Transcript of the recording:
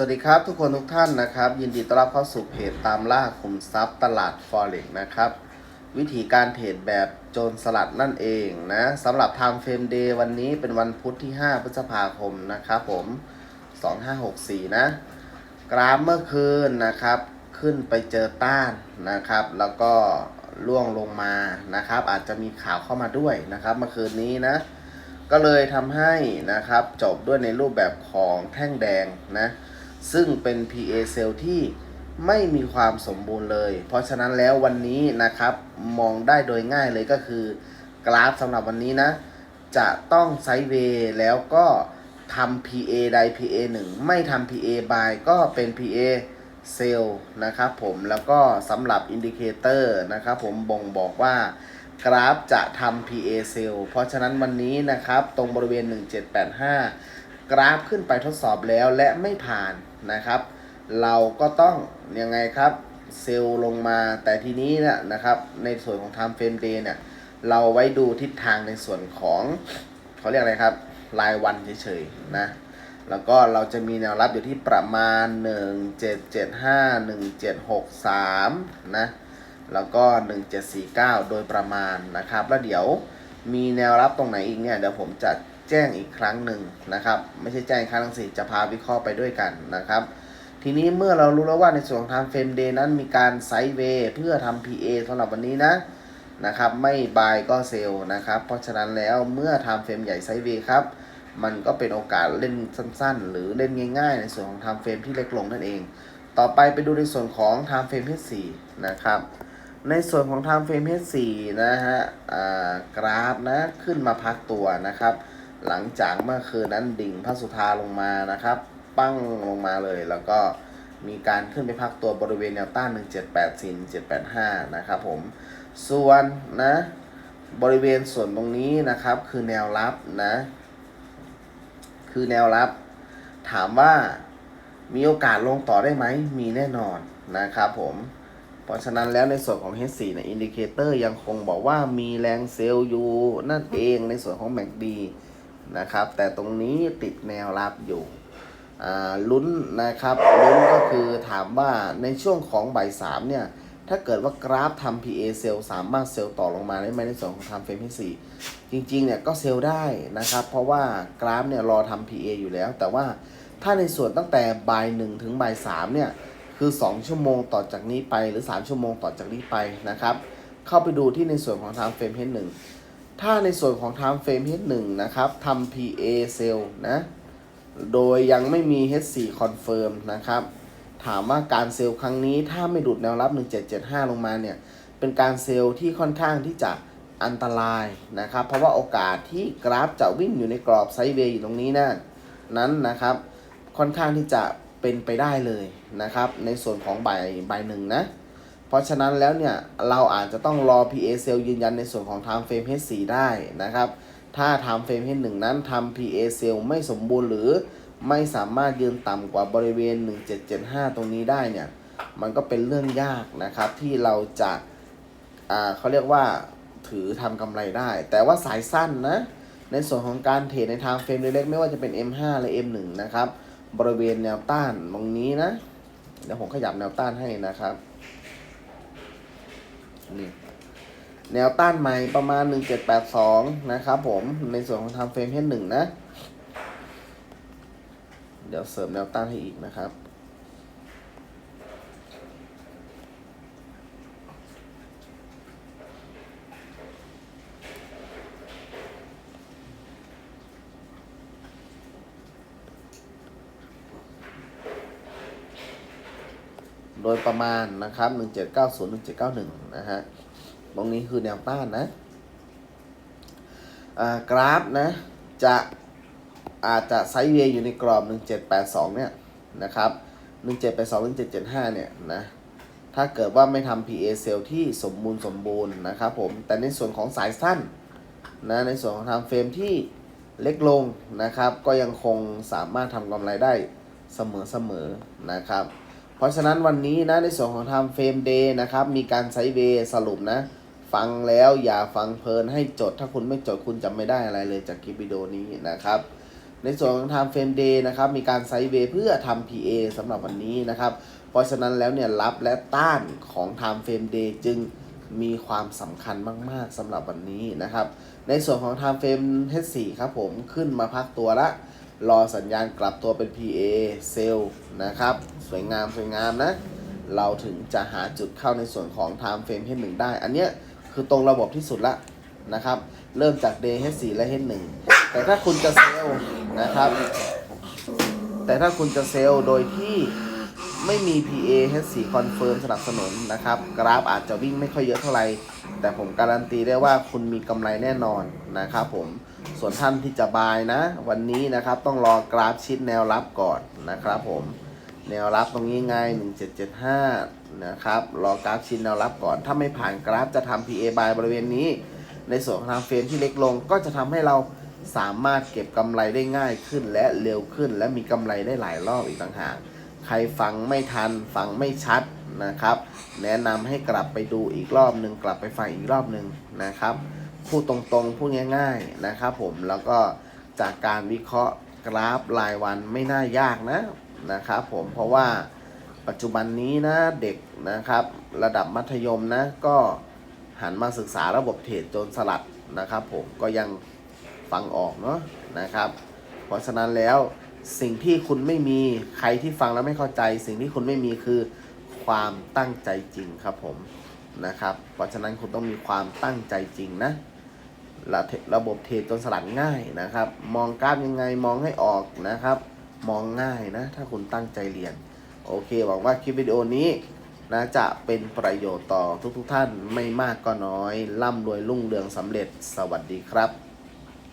สวัสดีครับทุกคนทุกท่านนะครับ ยินดีต้อนรับเข้าสู่เพจตามล่าขุมทรัพย์ตลาด Forex นะครับ วิธีการเทรดแบบโจรสลัดนั่นเองนะสำหรับ Time Frame Day วันนี้เป็นวันพุธที่ 5 พฤษภาคมนะครับผม 2564 นะ กราฟเมื่อคืนนะครับ ขึ้นไปเจอต้านนะครับ แล้วก็ล่วงลงมานะครับ อาจจะมีข่าวเข้ามาด้วยนะครับ เมื่อคืนนี้นะก็เลยทำให้นะครับจบด้วยในรูปแบบของแท่งแดงนะ ซึ่งเป็น PA cell ที่ไม่มีความสมบูรณ์เลย เพราะฉะนั้นแล้ววันนี้นะครับมองได้โดยง่ายเลยก็คือกราฟสำหรับวันนี้นะ จะต้องไซด์เวย์แล้วก็ทำ PA ใด PA 1 ไม่ทำ PA buy ก็เป็น PA sell นะครับผมแล้วก็สำหรับอินดิเคเตอร์นะครับผมบ่งบอกว่ากราฟจะทำ PA sell เพราะฉะนั้นวันนี้นะครับตรงบริเวณ 1785 กราฟขึ้นไปทดสอบแล้วและไม่ผ่าน นะครับ เราก็ต้องยังไงครับเซลล์ลงมาแต่ทีนี้เนี่ยนะครับในส่วนของ time frame day เนี่ยเราไว้ดูทิศทางในส่วนของเขาเรียกอะไรครับรายวันเฉยๆนะแล้วก็เราจะมีแนวรับอยู่ที่ประมาณ 1775 1763นะแล้วก็ 1749 โดยประมาณนะครับ แล้วเดี๋ยวมีแนวรับตรงไหนอีกเนี่ยเดี๋ยวผมจะ แจ้งอีกครั้งหนึ่งนะครับ ไม่ใช่แจ้งครั้งหนึงสิจะพาวิเคราะห์ไปด้วยกันนะครับ ทีนี้เมื่อเรารู้แล้วว่าในส่วนของ time frame day นั้นมีการไซด์เวย์เพื่อทำ PA สำหรับวันนี้นะนะครับไม่บายก็เซลนะครับ เพราะฉะนั้นแล้วเมื่อ time frame ใหญ่ไซด์เวย์ครับมันก็เป็นโอกาสเล่นสั้นๆ หรือเล่นง่ายๆ ในส่วนของ time frame ที่เล็กลงนั่นเอง ต่อไปไปดูในส่วนของ time frame H4 นะครับในส่วนของ time frame H4 นะฮะกราฟนะ ขึ้นมาพักตัวนะครับ หลังจากเมื่อคืนนั้นดิ่งพระสุธาลงมานะครับ ปั้งลงมาเลย แล้วก็มีการขึ้นไปพักตัวบริเวณแนวต้าน 1784 1785 นะครับผม ส่วนนะ บริเวณส่วนตรงนี้นะครับ คือแนวรับนะ คือแนวรับ ถามว่ามีโอกาสลงต่อได้ไหม มีแน่นอนนะครับผม เพราะฉะนั้นแล้วในส่วนของ H4 นี่ยอินดิเคเตอร์ยังคงบอกว่ามีแรงเซลล์อยู่นั่นเองในส่วนของ MACD นะครับ แต่ตรงนี้ติดแนวรับอยู่ลุ้นนะครับลุ้นก็คือถามว่าในช่วงของบ่ายสามเนี่ย ถ้าเกิดว่ากราฟทำ PA เซลล์สามารถเซลล์ต่อลงมาได้ไหมในส่วนของ time frame H4 จริงๆเนี่ยก็เซลล์ได้นะครับ เพราะว่ากราฟเนี่ยรอทำ PA อยู่แล้ว แต่ว่าถ้าในส่วนตั้งแต่บ่ายหนึ่งถึงบ่ายสามเนี่ยคือ 2 ชั่วโมงต่อจากนี้ไปหรือ 3 ชั่วโมงต่อจากนี้ไปนะครับ เข้าไปดูที่ในส่วนของ time frame H1 ถ้าในส่วนของ time frame H1 นะครับทำ PA sell นะ โดยยังไม่มี H4 confirm นะครับ ถามว่าการเซลล์ครั้งนี้ถ้าไม่หลุดแนวรับ 1775 ลงมาเนี่ย เป็นการเซลล์ที่ค่อนข้างที่จะอันตรายนะครับ เพราะว่าโอกาสที่กราฟจะวิ่งอยู่ในกรอบไซด์เวย์อยู่ตรงนี้นะนั้นนะครับ ค่อนข้างที่จะเป็นไปได้เลยนะครับ ในส่วนของใบใบหนึ่งนะ เพราะฉะนั้นแล้วเนี่ยเราอาจจะต้องรอ PA cell ยืนยันในส่วนของ time frame H4 ได้นะครับ ถ้า time frame H1 นั้นทำ PA cell ไม่สมบูรณ์หรือไม่สามารถยืนต่ำกว่าบริเวณ 1775 ตรงนี้ได้เนี่ย มันก็เป็นเรื่องยากนะครับที่เราจะอ่าเขาเรียกว่าถือทำกำไรได้ แต่ว่าสายสั้นนะ ในส่วนของการเทรดในทางเฟรมเล็กๆไม่ว่าจะเป็น M5 และ M1 นะครับ บริเวณแนวต้านตรงนี้นะ เดี๋ยวผมขยับแนวต้านให้นะครับ นี่แนวต้านใหม่ประมาณ 1782 นะครับผม ในส่วนของทำเฟรมแค่หนึ่งนะ เดี๋ยวเสริมแนวต้านให้อีกนะครับ ดยประมาณนะครับ1790 1791 นะฮะ ตรงนี้คือแนวต้านนะกราฟนะ จะอาจจะไซด์เวย์อยู่ในกรอบ 1782 เนี่ยนะครับ 1782 1775 เนี่ยนะ ถ้าเกิดว่าไม่ทำ PA เซลที่สมบูรณ์สมบูรณ์นะครับผม แต่ในส่วนของสายสั้นนะในส่วนของทำเฟรมที่เล็กลงนะครับ ก็ยังคงสามารถทำกำไรได้เสมอๆนะครับ เพราะฉะนั้นวันนี้นะในส่วนของ Time Frame Day นะครับ มีการไซเวย์สรุปนะ ฟังแล้วอย่าฟังเพลินให้จด ถ้าคุณไม่จดคุณจำไม่ได้อะไรเลยจากคลิปวิดีโอนี้นะครับ ในส่วนของ time frame day นะครับ มีการไซเวย์เพื่อทำ PA สำหรับวันนี้นะครับ เพราะฉะนั้นแล้วเนี่ยรับและต้านของ time frame day จึงมีความสำคัญมาก ๆสำหรับวันนี้นะครับ ในส่วนของ time frame H4 ครับผมขึ้นมาพักตัวละ รอสัญญาณกลับตัวเป็น PA เซลล์นะครับ สวยงามสวยงามนะ เราถึงจะหาจุดเข้าในส่วนของ time frame H1 ได้ อันเนี้ยคือตรงระบบที่สุดละนะครับ เริ่มจาก day H4 และ H1 แต่ถ้าคุณจะเซลล์นะครับ แต่ถ้าคุณจะเซลล์โดยที่ไม่มี PA H4 Confirm สนับสนุนนะครับ กราฟอาจจะวิ่งไม่ค่อยเยอะเท่าไหร่ แต่ผมการันตีได้ว่าคุณมีกำไรแน่นอนนะครับผมส่วนท่านที่จะบายนะ วันนี้นะครับต้องรอกราฟชิดแนวรับก่อนนะครับผมแนวรับตรงนี้ไง1775นะครับรอกราฟชิดแนวรับก่อน ถ้าไม่ผ่านกราฟจะทำ PA บายบริเวณนี้ ในส่วนของทางเฟรมที่เล็กลงก็จะทำให้เราสามารถเก็บกำไรได้ง่ายขึ้นและเร็วขึ้น และมีกำไรได้หลายรอบอีกต่างหากใครฟังไม่ทันฟังไม่ชัด นะครับ แนะนำให้กลับไปดูอีกรอบหนึ่งกลับไปฟังอีกรอบหนึ่งนะครับ พูดตรงๆ พูดง่าย ๆนะครับ ผมแล้วก็จากการวิเคราะห์กราฟรายวันไม่น่ายากนะนะครับ ผมเพราะว่าปัจจุบันนี้นะเด็กนะครับ ระดับมัธยมนะก็หันมาศึกษาระบบเทรดโจรสลัดนะครับ ผมก็ยังฟังออกเนาะนะครับ เพราะฉะนั้นแล้วสิ่งที่คุณไม่มีใครที่ฟังแล้วไม่เข้าใจ สิ่งที่คุณไม่มีคือ ความตั้งใจจริงครับผมนะครับ เพราะฉะนั้นคุณต้องมีความตั้งใจจริงนะระระบบเทรดจนสลัดง่ายนะครับ มองกราฟยังไงมองให้ออกนะครับ มองง่ายนะ ถ้าคุณตั้งใจเรียน โอเคหวังว่าคลิปวิดีโอนี้นะจะเป็นประโยชน์ต่อทุกๆทท่านไม่มากก็น้อย ร่ำรวยรุ่งเรืองสำเร็จสวัสดีครับ